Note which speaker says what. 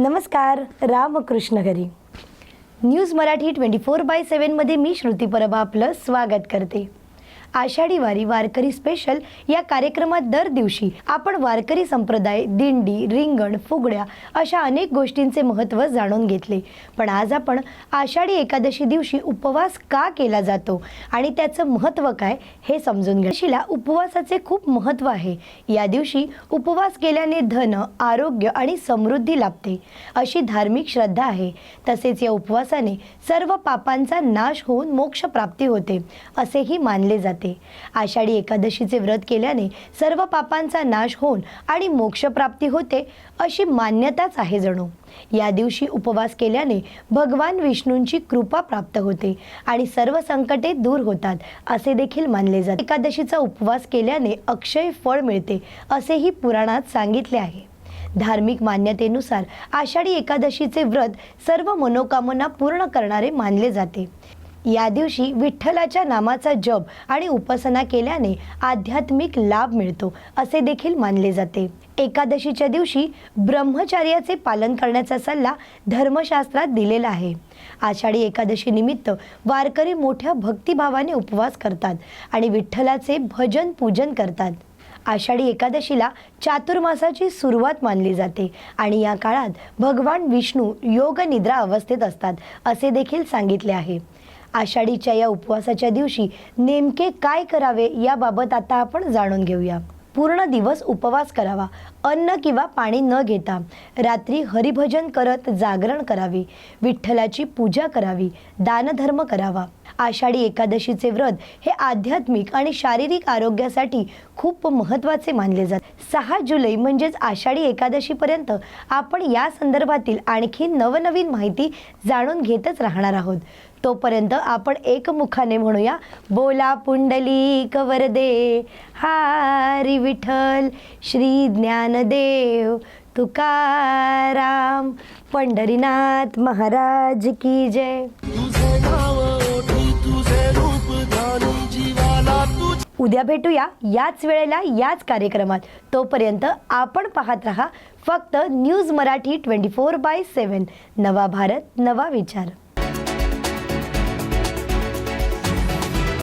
Speaker 1: नमस्कार रामकृष्ण घरी. News Marathi twenty four by सेवनमध्ये मी श्रुती परबा आपलं स्वागत करते. आषाढी वारी वारकरी स्पेशल या कार्यक्रमात दर दिवशी आपण वारकरी संप्रदाय दिंडी रिंगण फुगड्या अशा अनेक गोष्टींचे महत्त्व जाणून घेतले. पण आज आपण आषाढी एकादशी दिवशी उपवास का केला जातो आणि त्याचं महत्त्व काय हे समजून घ्या उपवासाचे खूप महत्त्व आहे. या दिवशी उपवास केल्याने धन आरोग्य आणि समृद्धी लाभते. अशी धार्मिक श्रद्धा आहे. तसेच या उपवासाने सर्व पापांचा नाश होऊन मोक्ष प्राप्ती होते असेही मानले जाते. आषाढी एकादशीचे व्रत केल्याने सर्व पापांचा नाश होऊन आणि मोक्षप्राप्ती होते अशी मान्यताच आहे जणू. या दिवशी उपवास केल्याने भगवान विष्णूंची कृपा प्राप्त होते आणि सर्व संकटे दूर होतात असे देखील मानले जाते. एकादशीचा उपवास केल्याने अक्षय फळ मिळते असेही पुराणात सांगितले आहे. धार्मिक मान्यतेनुसार आषाढी एकादशीचे व्रत सर्व मनोकामना पूर्ण करणारे मानले जाते. या दिवशी विठ्ठलाच्या नामाचा जप आणि उपासना केल्याने आध्यात्मिक लाभ मिळतो असे देखील मानले जाते. एकादशीच्या दिवशी ब्रह्मचार्याचे पालन करण्याचा सल्ला धर्मशास्त्रात दिलेला आहे. आषाढी एकादशी निमित्त वारकरी मोठ्या भक्तिभावाने उपवास करतात आणि विठ्ठलाचे भजन पूजन करतात. आषाढी एकादशीला चातुर्मासाची सुरुवात मानली जाते आणि या काळात भगवान विष्णू योग निद्रा अवस्थेत असतात असे देखील सांगितले आहे. आषाढीच्या या उपवासाच्या दिवशी नेमके काय करावे याबाबत आता आपण जाणून घेऊया. पूर्ण दिवस उपवास करावा अन्न किंवा पाणी न घेता. रात्री हरिभजन करत जागरण करावे विठ्ठलाची पूजा करावी दानधर्म करावा. आषाढी एकादशीचे व्रत हे आध्यात्मिक आणि शारीरिक आरोग्यासाठी खूप महत्त्वाचे मानले जाते. सहा जुलै म्हणजेच आषाढी एकादशीपर्यंत आपण या संदर्भातील आणखी नवनवीन माहिती जाणून घेतच राहणार आहोत. तोपर्यंत आपण एकमुखाने म्हणूया बोला पुंडली वरदे हारी विठ्ठल श्री ज्ञानदेव तुकाराम पंढरीनाथ महाराज की जय. उद्या भेटूया याच वेळेला याच कार्यक्रमात. तोपर्यंत आपण पाहत रहा फक्त news Marathi twenty four by seven नवा भारत नवा विचार.